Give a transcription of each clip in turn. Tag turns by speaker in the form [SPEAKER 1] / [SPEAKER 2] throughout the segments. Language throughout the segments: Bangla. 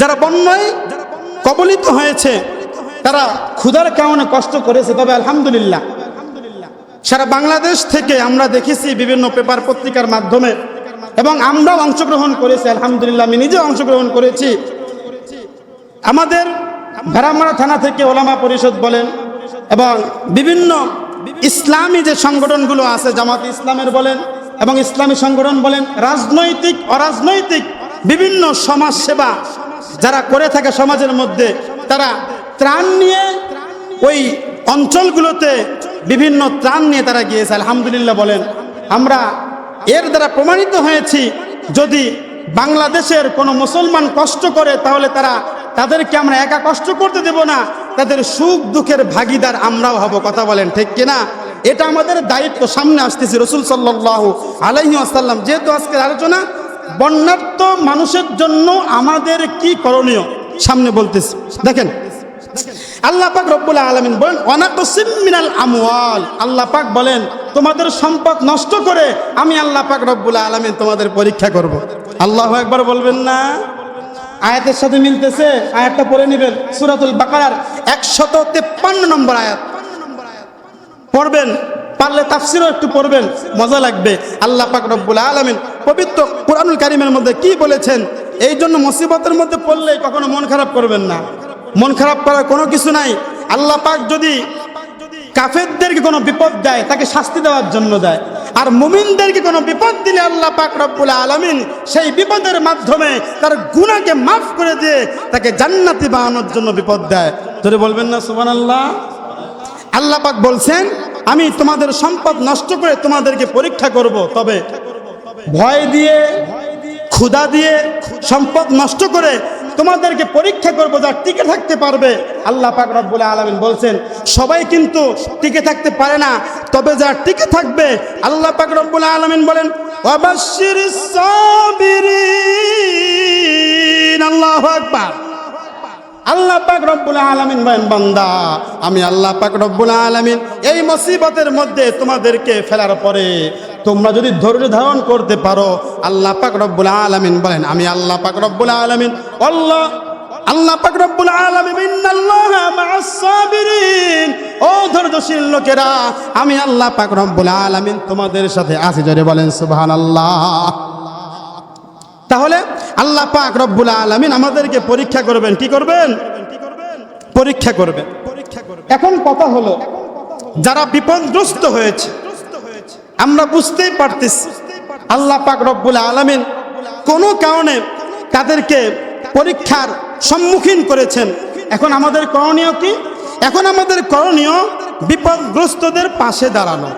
[SPEAKER 1] যারা বন্যায় কবলিত হয়েছে, তারা ক্ষুধার কারণে কষ্ট করেছে, তবে আলহামদুলিল্লাহ। সারা বাংলাদেশ থেকে আমরা দেখেছি বিভিন্ন পেপার পত্রিকার মাধ্যমে, এবং আমরাও অংশগ্রহণ করেছি, আলহামদুলিল্লাহ, আমি নিজেও অংশগ্রহণ করেছি। আমাদের ভেড়ামারা থানা থেকে ওলামা পরিষদ বলেন, এবং বিভিন্ন ইসলামী যে সংগঠনগুলো আছে, জামাত ইসলামের বলেন, এবং ইসলামী সংগঠন বলেন, রাজনৈতিক, অরাজনৈতিক বিভিন্ন সমাজ সেবা যারা করে থাকে সমাজের মধ্যে, তারা ত্রাণ নিয়ে ওই অঞ্চলগুলোতে বিভিন্ন ত্রাণ নিয়ে তারা গিয়েছে। আলহামদুলিল্লাহ বলেন, আমরা এর দ্বারা প্রমাণিত হয়েছি, যদি বাংলাদেশের কোনো মুসলমান কষ্ট করে, তাহলে তারা তাদেরকে আমরা একা কষ্ট করতে দেব না। তাদের সুখ দুঃখের ভাগিদার আমরাও হব, কথা বলেন ঠিক কিনা? এটা আমাদের দায়িত্ব, সামনে আসতেছি রসুল সাল্লাহ আলাইহি আসাল্লাম যেহেতু আজকের আলোচনা বন্যার্থ মানুষের জন্য আমাদের কি করণীয়? সামনে বলতেছি। দেখেন। আল্লাহ পাক রব্বুল আলমিন বলেন অনাকসিম মিনাল আমওয়াল। আল্লাহ পাক বলেন, তোমাদের সম্পদ নষ্ট করে আমি আল্লাহ পাক রব্বুল আলমিন তোমাদের পরীক্ষা করব। আল্লাহ একবার বলবেন না? আয়াতের সাথে মিলতেছে। আয়াতটা পড়ে নেবেন। সুরাতুল বাকারার একশত তেপ্পান্ন নম্বর আয়াত। পড়বেন। পারলে তাফসিরও একটু পড়বেন। মজা লাগবে। আল্লাহ পাক রব্বুল আলমিন পবিত্র কোরআনুল কারিমের মধ্যে কি বলেছেন? এই জন্য মুসিবতের মধ্যে পড়লে কখনো মন খারাপ করবেন না। মন খারাপ করার কোনো কিছু নাই। আল্লাহ পাক যদি কাফেরদেরকে কোনো বিপদ দেয়, তাকে শাস্তি দেওয়ার জন্য দেয়। আর মুমিনদেরকে কোনো বিপদ দিলে আল্লাহ পাক রব্বুল আলমিন সেই বিপদের মাধ্যমে তার গুণাকে মাফ করে দিয়ে তাকে জান্নাতি বানানোর জন্য বিপদ দেয়। তোরে বলবেন না সুবান আল্লাহ আল্লাহ পাক বলছেন, আমি তোমাদের সম্পদ নষ্ট করে তোমাদেরকে পরীক্ষা করব, তবে ভয় দিয়ে, ক্ষুধা দিয়ে, সম্পদ নষ্ট করে তোমাদেরকে পরীক্ষা করব যা টিকে থাকতে পারবে। আল্লাহ পাক রব্বুল আলমিন বলছেন, সবাই কিন্তু টিকে থাকতে পারে না, তবে যা টিকে থাকবে, আল্লাহ পাক রব্বুল আলমিন বলেন আল্লাহ আল্লাহ পাক রব্বুল আলামিন বলেন, বান্দা, আমি আল্লাহ পাক রব্বুল আলামিন এই মুসিবতের মধ্যে তোমাদেরকে ফেলার পরে তোমরা যদি ধৈর্য ধারণ করতে পারো, আল্লাহ পাক রব্বুল আলামিন বলেন, আমি আল্লাহ পাক রব্বুল আলামিন, আল্লাহ আল্লাহ পাক রব্বুল আলামিন সাবিরিন। ও ধৈর্যশীল লোকেরা, আমি আল্লাহ পাক রব্বুল আলামিন তোমাদের সাথে আছি। জোরে বলেন, সুবহানাল্লাহ। তাহলে আল্লাহ পাক রব্বুল আলমিন আমাদেরকে পরীক্ষা করবেন, কি করবেন পরীক্ষা করবেন? পরীক্ষা করবেন। এখন কথা হলো, যারা বিপদগ্রস্ত হয়েছে আমরা বুঝতেই পারতেছি। আল্লাহ পাক রব্বুল আলমিন কোনো কারণে তাদেরকে পরীক্ষার সম্মুখীন করেছেন। এখন আমাদের করণীয় কি? এখন আমাদের করণীয় বিপদগ্রস্তদের পাশে দাঁড়ানো।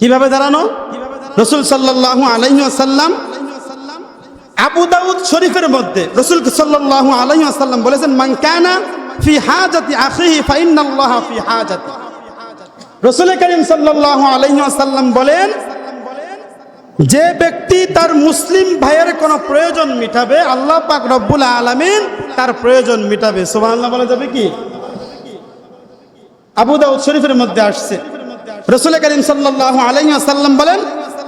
[SPEAKER 1] কীভাবে দাঁড়ানো? রসুল সাল্লাহ আলহিহাসাল্লাম আবু দাউদ শরীফের মধ্যে রসুল সাল্লাহ আলহিহাসাল্লাম বলেছেন মানকানা ফি হাজাতি আখিহি ফাইনাল্লাহ ফি হাজাতি। রসুল করিম সাল্লাহ আলহিহাসাল্লাম বলেন, যে ব্যক্তি তার মুসলিম ভাইয়ের কোনো প্রয়োজন মিটাবে, আল্লাহ পাক রব্বুল আলমিন তার প্রয়োজন মিটাবে। সুবহানাল্লাহ বলা যাবে কি? আবু দাউদ শরীফের মধ্যে আসছে। রসুল করিম সাল্লাহ আলাইসাল্লাম বলেন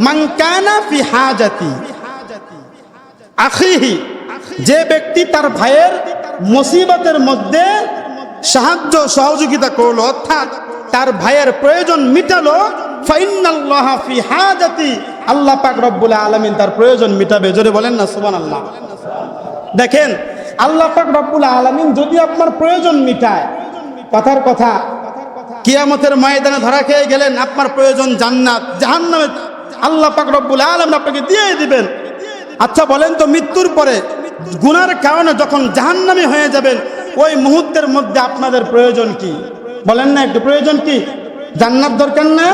[SPEAKER 1] মানকানা ফি হাজাতি, আখিহি, যে ব্যক্তি তার ভাইয়ের মুসিবতের মধ্যে সাহায্য সহযোগিতা করল, অর্থাৎ তার ভাইয়ের প্রয়োজন মিটালো আল্লাহ পাক রব্বুল আলামিন তার প্রয়োজন মিটাবে। জোরে বলেন না, সুবহানাল্লাহ। দেখেন, আল্লাহ পাক রব্বুল আলামিন যদি আপনার প্রয়োজন মিটায়, কথার কথা, কিয়ামতের ময়দানে ধরা খেয়ে গেলেন, আপনার প্রয়োজন জান্নাত, জাহান্নামে আল্লাহ পাক রব্বুল আলম আপনাকে দিয়ে দিবেন। আচ্ছা বলেন তো, মৃত্যুর পরে গুনার কারণে যখন জাহান্নামী হয়ে যাবেন, ওই মুহূর্তের মধ্যে আপনাদের প্রয়োজন কি? বলেন না, একটু প্রয়োজন কি? জান্নাত দরকার না?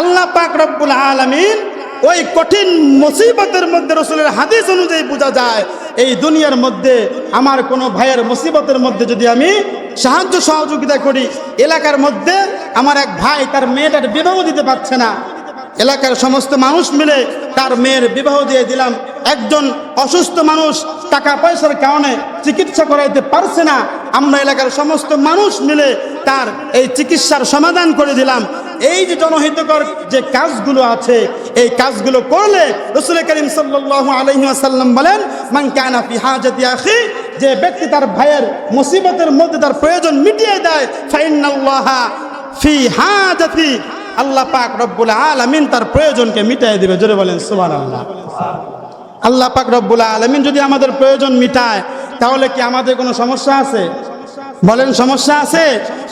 [SPEAKER 1] আল্লাহ পাক রব্বুল আলমিন ওই কঠিন মুসিবতের মধ্যে রসুলের হাদিস অনুযায়ী বোঝা যায়, এই দুনিয়ার মধ্যে আমার কোনো ভাইয়ের মুসিবতের মধ্যে যদি আমি সাহায্য সহযোগিতা করি, এলাকার মধ্যে আমার এক ভাই তার মেয়েটার বিবাহ দিতে পারছে না। এলাকার সমস্ত মানুষ মিলে তার মেয়ের বিবাহ দিয়ে দিলাম। একজন অসুস্থ মানুষ টাকা পয়সার কারণে চিকিৎসা করাইতে পারছে না। আমরা এলাকার সমস্ত মানুষ মিলে তার এই চিকিৎসার সমাধান করে দিলাম। এই যে জনহিতকর যে কাজগুলো আছে, এই কাজগুলো করলে রসুল করিম সাল্লাল্লাহু আলাইহি ওয়াসাল্লাম বলেন, মান কানা ফি হাজাতি আখি যে ব্যক্তি তার ভাইয়ের মুসিবতের মধ্যে তার প্রয়োজন মিটিয়ে দেয় ফাইনাল্লাহা ফি হাজাতি আল্লাহ পাক রব্বুল আলামিন তার প্রয়োজনকে মিটিয়ে দিবে। জোরে বলেন, সুবহানাল্লাহ। আল্লাহ আল্লাহ পাক রব্বুল আলামিন যদি আমাদের প্রয়োজন মিটায়, তাহলে কি আমাদের কোনো সমস্যা আছে? বলেন, সমস্যা আছে?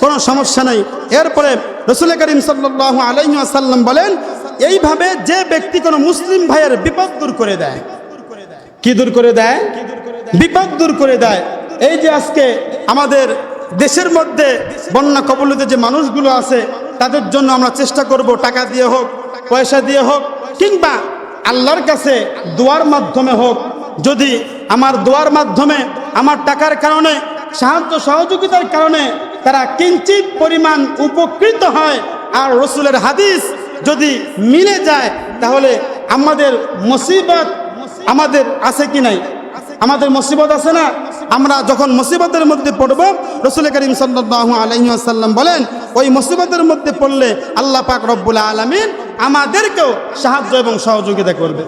[SPEAKER 1] কোনো সমস্যা নেই। এরপরে রসুল করিম সাল্লাল্লাহু আলাইহি ওয়াসাল্লাম বলেন, এইভাবে যে ব্যক্তি কোনো মুসলিম ভাইয়ের বিপদ দূর করে দেয়, কি দূর করে দেয়? বিপদ দূর করে দেয়। এই যে আজকে আমাদের দেশের মধ্যে বন্যা কবলিত যে মানুষগুলো আছে, তাদের জন্য আমরা চেষ্টা করব, টাকা দিয়ে হোক, পয়সা দিয়ে হোক, কিংবা আল্লাহর কাছে দোয়ার মাধ্যমে হোক, যদি আমার দোয়ার মাধ্যমে, আমার টাকার কারণে সাহায্য সহযোগিতার কারণে তারা কিঞ্চিত পরিমাণ উপকৃত হয়। আর রসুলের হাদিস যদি মিলে যায়, তাহলে আমাদের মুসিবত আমাদের আছে কি নাই? আমাদের মুসিবত আছে না? আমরা যখন মুসিবতের মধ্যে পড়ব, রসুল করিম সাল্লাহ আলহিহাসাল্লাম বলেন, ওই মুসিবতের মধ্যে পড়লে আল্লাহ পাক রব্বুল আলমিন আমাদেরকেও সাহায্য এবং সহযোগিতা করবে।